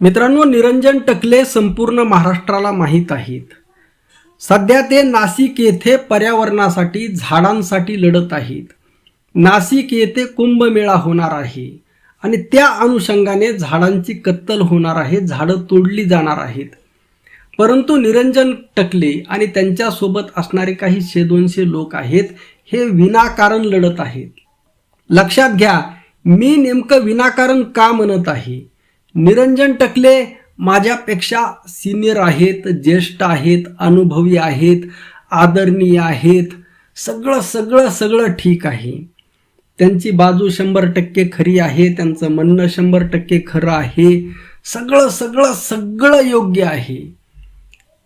मित्रांनो निरंजन टकले संपूर्ण महाराष्ट्राला माहीत आहेत. सध्या ते नाशिक येथे पर्यावरणासाठी झाडांसाठी लढत आहेत. नाशिक येथे कुंभमेळा होणार आहे आणि त्या अनुषंगाने झाडांची कत्तल होणार आहे झाडं तोडली जाणार आहेत. परंतु निरंजन टकले आणि त्यांच्यासोबत असणारे काही शे दोनशे लोक आहेत हे विनाकारण लढत आहेत. लक्षात घ्या मी नेमकं विनाकारण का म्हणत आहे? निरंजन टकले माझ्यापेक्षा सिनियर आहेत ज्येष्ठ आहेत अनुभवी आहेत आदरणीय आहेत सगळं सगळं सगळं ठीक आहे. त्यांची बाजू शंभर टक्के खरी आहे त्यांचं म्हणणं शंभर टक्के खरं आहे सगळं सगळं सगळं योग्य आहे.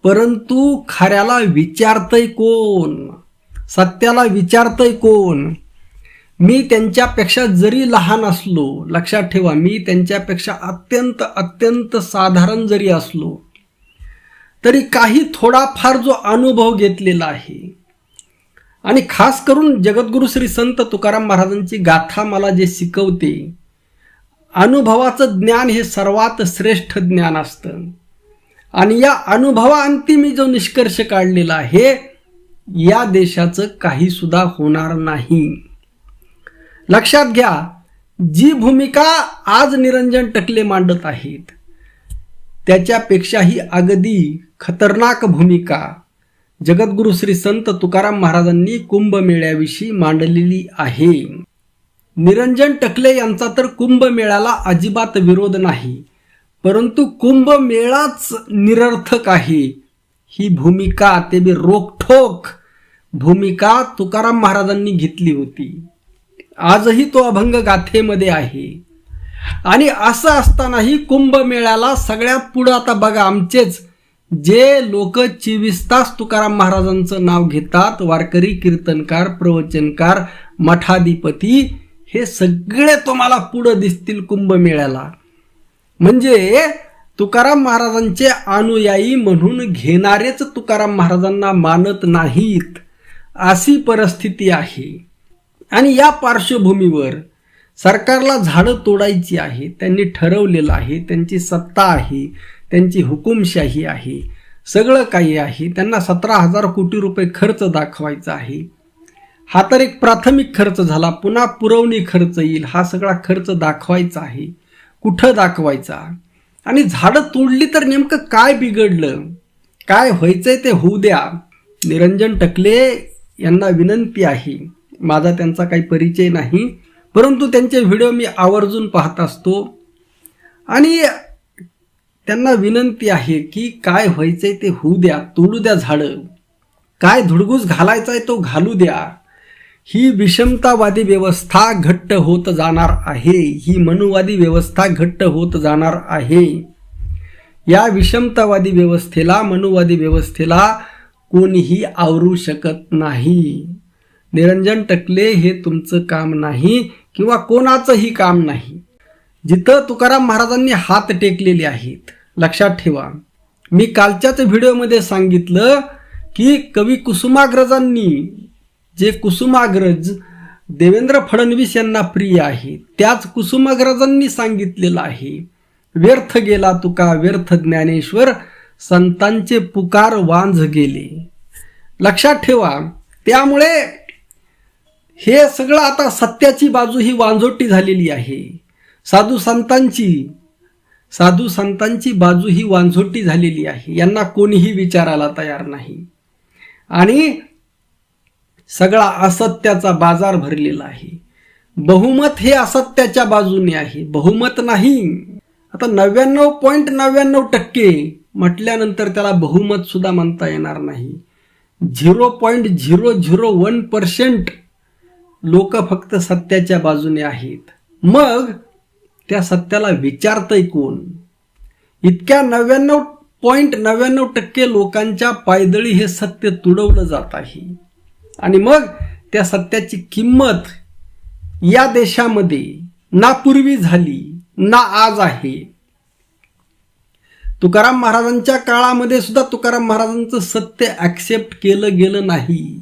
परंतु खऱ्याला विचारतंय कोण? सत्याला विचारतंय कोण? मी त्यांच्यापेक्षा जरी लहान असलो लक्षात ठेवा मी त्यांच्यापेक्षा अत्यंत अत्यंत साधारण जरी असलो तरी काही थोडाफार जो अनुभव घेतलेला आहे. आणि खास करून जगद्गुरु श्री संत तुकाराम महाराजांची गाथा मला जे शिकवते अनुभवाचं ज्ञान हे सर्वात श्रेष्ठ ज्ञान असतं. आणि या अनुभवाअंती मी जो निष्कर्ष काढलेला आहे या देशाचं काही सुद्धा होणार नाही. लक्षात घ्या जी भूमिका आज निरंजन टकले मांडत आहेत त्याच्यापेक्षाही अगदी खतरनाक भूमिका जगद्गुरु श्री संत तुकाराम महाराजांनी कुंभमेळ्याविषयी मांडलेली आहे. निरंजन टकले यांचा तर कुंभमेळ्याला अजिबात विरोध नाही परंतु कुंभमेळाच निरर्थक आहे. ही भूमिका ते बी रोखठोक भूमिका तुकाराम महाराजांनी घेतली होती. आजही तो अभंग गाथेमध्ये आहे. आणि असं असतानाही कुंभमेळ्याला सगळ्यात पुढं आता बघा आमचेच जे लोक चोवीस तास तुकाराम महाराजांचं नाव घेतात वारकरी कीर्तनकार प्रवचनकार मठाधिपती हे सगळे तुम्हाला पुढं दिसतील कुंभमेळ्याला. म्हणजे तुकाराम महाराजांचे अनुयायी म्हणून घेणारेच तुकाराम महाराजांना मानत नाहीत अशी परिस्थिती आहे. आणि या पार्श्वभूमीवर सरकारला झाडं तोडायची आहे त्यांनी ठरवलेलं आहे त्यांची सत्ता आहे त्यांची हुकुमशाही आहे सगळं काही आहे त्यांना सतरा हजार कोटी रुपये खर्च दाखवायचा आहे. हा तर एक प्राथमिक खर्च झाला पुन्हा पुरवणी खर्च येईल हा सगळा खर्च दाखवायचा आहे. कुठं दाखवायचा? आणि झाडं तोडली तर नेमकं काय बिघडलं? काय व्हायचंय ते होऊ द्या. निरंजन टकले यांना विनंती आहे. माझा त्यांचा काही परिचय नाही परंतु त्यांचे व्हिडिओ मी आवर्जून पाहत असतो. आणि त्यांना विनंती आहे की काय व्हायचंय ते होऊ द्या तोडू द्या झाडं. काय धुडगूस घालायचा आहे तो घालू द्या. ही विषमतावादी व्यवस्था घट्ट होत जाणार आहे ही मनुवादी व्यवस्था घट्ट होत जाणार आहे. या विषमतावादी व्यवस्थेला मनुवादी व्यवस्थेला कोणीही आवरू शकत नाही. निरंजन टकले हे तुमचं काम नाही किंवा कोणाचंही काम नाही. जिथं तुकाराम महाराजांनी हात टेकलेले आहेत. लक्षात ठेवा. मी कालच्याच व्हिडिओमध्ये सांगितलं की कवी कुसुमाग्रजांनी जे कुसुमाग्रज देवेंद्र फडणवीस यांना प्रिय आहे त्याच कुसुमाग्रजांनी सांगितलेलं आहे व्यर्थ गेला तुका व्यर्थ ज्ञानेश्वर संतांचे पुकार वांझ गेले. लक्षात ठेवा. त्यामुळे हे सगळं आता सत्याची बाजू ही वांझोटी झालेली आहे. साधू संतांची साधू संतांची बाजू ही वांझोटी झालेली आहे. यांना कोणीही विचारायला तयार नाही. आणि सगळा असत्याचा बाजार भरलेला आहे. बहुमत हे असत्याच्या बाजूने आहे. बहुमत नाही. आता नव्याण्णव पॉईंट नव्याण्णव टक्के म्हटल्यानंतर त्याला बहुमत सुद्धा म्हणता येणार नाही. Zero point zero zero one percent लोक फक्त सत्याच्या बाजूने आहेत. मग त्या सत्याला विचारतंय कोण? इतक्या नव्याण्णव पॉईंट नव्याण्णव टक्के लोकांच्या पायदळी हे सत्य तुडवलं जात आहे. आणि मग त्या सत्याची किंमत या देशामध्ये ना पूर्वी झाली ना आज आहे. तुकाराम महाराजांच्या काळामध्ये सुद्धा तुकाराम महाराजांचं सत्य ॲक्सेप्ट केलं गेलं नाही.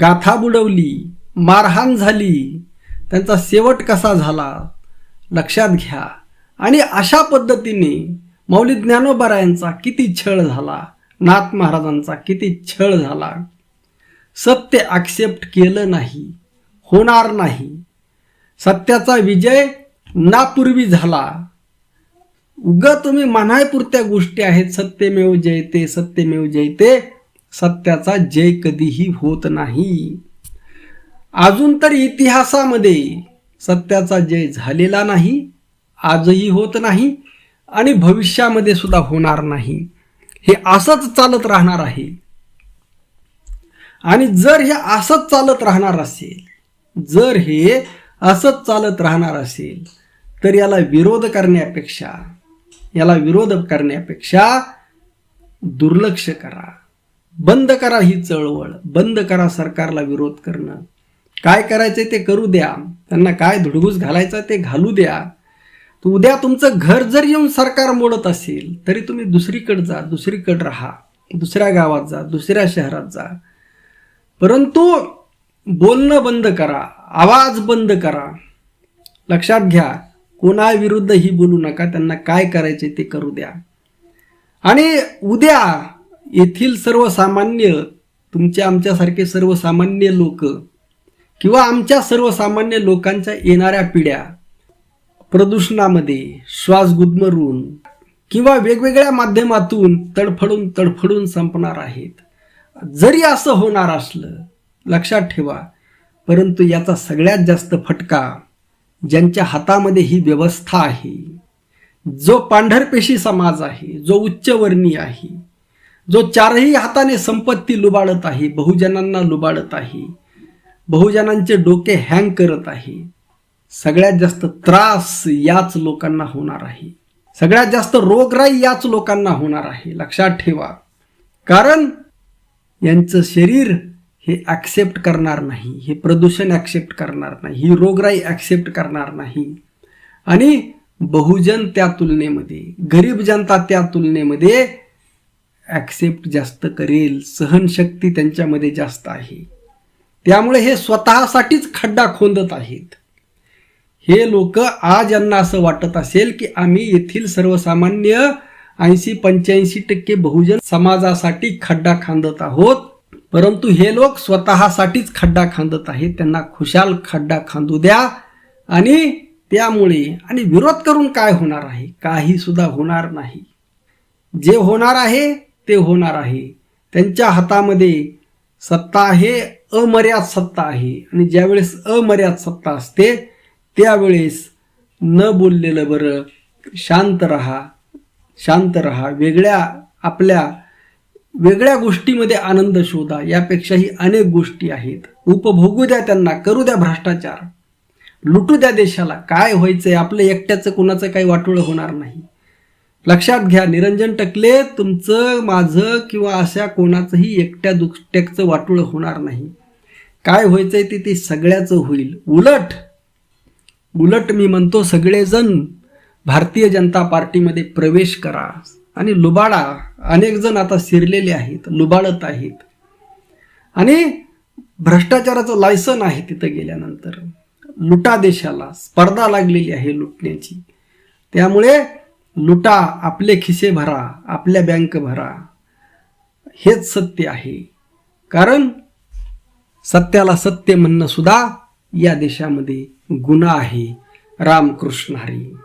गाथा बुडवली मारहाण झाली. त्यांचा शेवट कसा झाला? लक्षात घ्या. आणि अशा पद्धतीने मौली ज्ञानोबरायांचा किती छळ झाला? नाथ महाराजांचा किती छळ झाला? सत्य ॲक्सेप्ट केलं नाही. होणार नाही. सत्याचा विजय नापूर्वी झाला. उग तुम्ही म्हणायपुरत्या गोष्टी आहेत. सत्यमेव जयते सत्यमेव जयते. सत्याचा जय कधीही होत नाही. अजून तर इतिहासामध्ये सत्याचा जय झालेला नाही आजही होत नाही आणि भविष्यामध्ये सुद्धा होणार नाही. हे असंच चालत राहणार आहे. आणि जर हे असंच चालत राहणार असेल जर हे असंच चालत राहणार असेल तर याला विरोध करण्यापेक्षा याला विरोध करण्यापेक्षा दुर्लक्ष करा. बंद करा ही चळवळ बंद करा सरकारला विरोध करणं. काय करायचंय ते करू द्या. त्यांना काय धुडगूस घालायचा ते घालू द्या. तर उद्या तुमचं घर जर येऊन सरकार मोडत असेल तरी तुम्ही दुसरीकडे जा दुसरीकडे राहा. दुसऱ्या गावात जा दुसऱ्या शहरात जा. परंतु बोलणं बंद करा आवाज बंद करा. लक्षात घ्या कोणाविरुद्ध ही बोलू नका त्यांना काय करायचे ते करू द्या. आणि उद्या येथील सर्वसामान्य तुमच्या आमच्यासारखे सर्वसामान्य लोक किंवा आमच्या सर्वसामान्य लोकांच्या येणाऱ्या पिढ्या प्रदूषणामध्ये श्वास गुदमरून किंवा वेगवेगळ्या माध्यमातून तडफडून तडफडून संपणार आहेत. जरी असं होणार असलं लक्षात ठेवा परंतु याचा सगळ्यात जास्त फटका ज्यांच्या हातामध्ये ही व्यवस्था आहे. जो पांढरपेशी समाज आहे जो उच्चवर्णीय आहे जो चारही हाताने संपत्ती लुबाडत आहे बहुजनांना लुबाडत आहे बहुजनांचे डोके हँग करत आहे. सगळ्यात जास्त त्रास याच लोकांना होणार आहे. सगळ्यात जास्त रोगराई याच लोकांना होणार आहे. लक्षात ठेवा. कारण यांचं शरीर हे ॲक्सेप्ट करणार नाही. हे प्रदूषण ॲक्सेप्ट करणार नाही. ही रोगराई ॲक्सेप्ट करणार नाही. आणि बहुजन त्या तुलनेमध्ये गरीब जनता त्या तुलनेमध्ये ॲक्सेप्ट जास्त करेल. सहनशक्ती त्यांच्यामध्ये जास्त आहे. त्यामुळे हे स्वतःसाठीच खड्डा खोदत आहेत. हे लोक आज यांना असं वाटत असेल की आम्ही येथील सर्वसामान्य ऐंशी पंच्याऐंशी टक्के बहुजन समाजासाठी खड्डा खांदत आहोत. परंतु हे लोक स्वतःसाठीच खड्डा खांदत आहेत. त्यांना खुशाल खड्डा खांदू द्या आणि त्यामुळे आणि विरोध करून काय होणार आहे? काही सुद्धा होणार नाही. जे होणार आहे ते होणार आहे. त्यांच्या हातामध्ये सत्ता आहे अमर्याद सत्ता आहे. आणि ज्यावेळेस अमर्याद सत्ता असते त्यावेळेस न बोललेलं बरं शांत रहा शांत रहा. वेगळ्या आपल्या वेगळ्या गोष्टीमध्ये आनंद शोधा. यापेक्षाही अनेक गोष्टी आहेत. उपभोगू द्या त्यांना करू द्या भ्रष्टाचार. लुटू द्या देशाला. काय व्हायचंय? आपलं एकट्याचं कुणाचं काही वाटोळं होणार नाही. लक्षात घ्या निरंजन टकले तुमचं माझं किंवा अशा कोणाचंही एकट्या दुकट्याचं वाटूळ होणार नाही. काय व्हायचंय ते ते सगळ्याचं होईल. उलट उलट मी म्हणतो सगळेजण भारतीय जनता पार्टीमध्ये प्रवेश करा आणि लुबाडा अनेक जण आता शिरलेले आहेत लुबाडत आहेत. आणि भ्रष्टाचाराचं लायसन आहे तिथं गेल्यानंतर. लुटा देशाला स्पर्धा लागलेली आहे लुटण्याची. त्यामुळे लुटा आपले खिसे भरा आपल्या बँक भरा. हेच सत्य आहे. कारण सत्याला सत्य म्हणणं सुद्धा या देशामध्ये गुन्हा आहे. रामकृष्ण हरी.